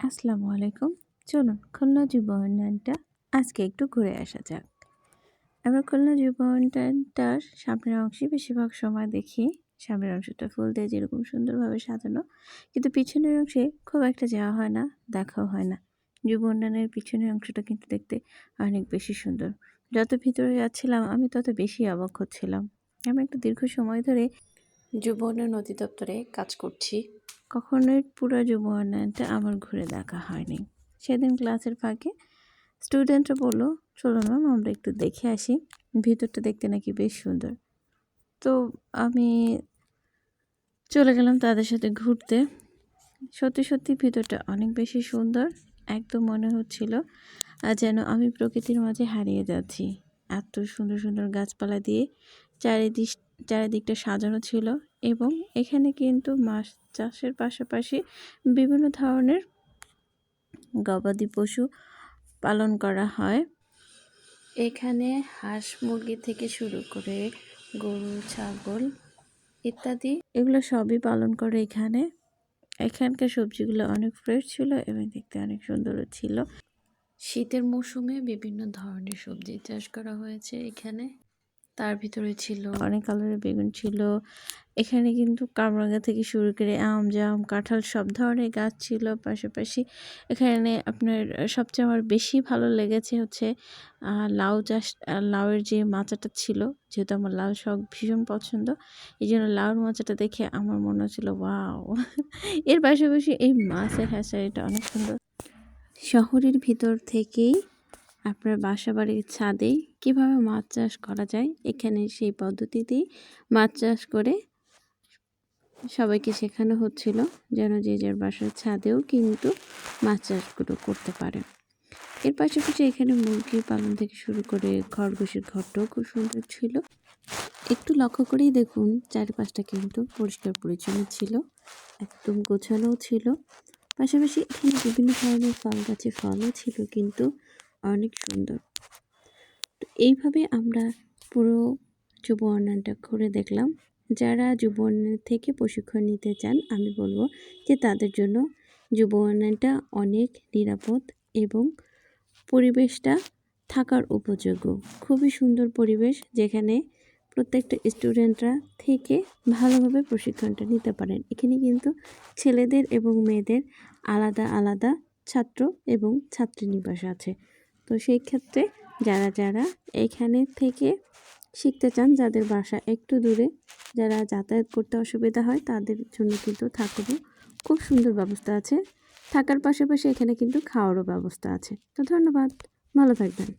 আসসালামু আলাইকুম। চলুন খুলনা যুব উন্নয়নটা আজকে একটু ঘুরে আসা যাক। আমরা খুলনা যুব উন্নয়নটার সামনের অংশে বেশিরভাগ সময় দেখি। সামনের অংশটা ফুল দিয়ে যেরকম সুন্দরভাবে সাজানো, কিন্তু পিছনের অংশে খুব একটা যাওয়া হয় না, দেখাও হয় না। যুব উন্নয়নের পিছনের অংশটা কিন্তু দেখতে অনেক বেশি সুন্দর। যত ভিতরে যাচ্ছিলাম আমি তত বেশি অবাক হচ্ছিলাম। আমি একটা দীর্ঘ সময় ধরে যুব উন্নয়ন অধিদপ্তরে কাজ করছি। কখনোই পুরো উন্নয়নটা আমার ঘুরে দেখা হয়নি। সেদিন ক্লাসের ফাঁকে স্টুডেন্টরা বলল, চলো ম্যাম, আমরা একটু দেখে আসি। ভিতরটা দেখতে নাকি বেশ সুন্দর। তো আমি চলে গেলাম তাদের সাথে ঘুরতে। সত্যি সত্যি ভিতরটা অনেক বেশি সুন্দর, একদম মনে হচ্ছিল যেন আমি প্রকৃতির মাঝে হারিয়ে যাচ্ছি। এত সুন্দর সুন্দর গাছপালা দিয়ে চারিদিক চারিদিকটা সাজানো ছিল এবং এখানে কিন্তু মাছ চাষের পাশাপাশি বিভিন্ন ধরনের গবাদি পশু পালন করা হয়। এখানে হাঁস মুরগি থেকে শুরু করে গরু, ছাগল ইত্যাদি এগুলো সবই পালন করে এখানে। এখানকার সবজিগুলো অনেক ফ্রেশ ছিল এবং দেখতে অনেক সুন্দরও ছিল। শীতের মৌসুমে বিভিন্ন ধরনের সবজি চাষ করা হয়েছে এখানে। তার ভিতরে ছিল। অনেক কালারের বেগুন ছিল। এখানে কিন্তু কামরাঙ্গা থেকে শুরু করে আম, জাম, কাঁঠাল সব ধরনের গাছ ছিল। পাশাপাশি এখানে আপনার সবচেয়ে আমার বেশি ভালো লেগেছে হচ্ছে লাউ চাষ লাউয়ের যে মাচাটা ছিল, যেহেতু আমার লাউ শখ ভীষণ পছন্দ এই জন্য লাউর মাচাটা দেখে আমার মনে হচ্ছিল, ওয়াও! এর পাশাপাশি এই মাছের হ্যাচারিটা অনেক সুন্দর। শহরের ভিতর থেকেই আপনার বাসা বাড়ির ছাদে কীভাবে মাছ চাষ করা যায়, এখানে সেই পদ্ধতিতেই মাছ চাষ করে সবাইকে শেখানো হচ্ছিল যেন যে যার বাসার ছাদেও কিন্তু মাছ চাষগুলো করতে পারে। এর পাশাপাশি এখানে মুরগি পালন থেকে শুরু করে খরগোশের ঘরটাও খুব সুন্দর ছিল। একটু লক্ষ্য করেই দেখুন, চারিপাশটা কিন্তু পরিষ্কার পরিচ্ছন্ন ছিল, একদম গোছানোও ছিল। পাশাপাশি এখানে বিভিন্ন ধরনের ফল গাছে ফলও ছিল, কিন্তু অনেক সুন্দর। তো এইভাবে আমরা পুরো যুব ঘুরে দেখলাম। যারা যুব থেকে প্রশিক্ষণ নিতে চান, আমি বলব যে তাদের জন্য যুব অনেক নিরাপদ এবং পরিবেশটা থাকার উপযোগ্য। খুবই সুন্দর পরিবেশ যেখানে প্রত্যেকটা স্টুডেন্টরা থেকে ভালোভাবে প্রশিক্ষণটা নিতে পারেন। এখানে কিন্তু ছেলেদের এবং মেয়েদের আলাদা আলাদা ছাত্র এবং ছাত্রীনিবাস আছে। তো সেই ক্ষেত্রে যারা যারা এখানে থেকে শিখতে চান, যাদের বাসা একটু দূরে, যারা যাতায়াত করতে অসুবিধা হয়, তাদের জন্য কিন্তু থাকারও খুব সুন্দর ব্যবস্থা আছে। থাকার পাশাপাশি এখানে কিন্তু খাওয়ারও ব্যবস্থা আছে। তো ধন্যবাদ। ভালো থাকবেন।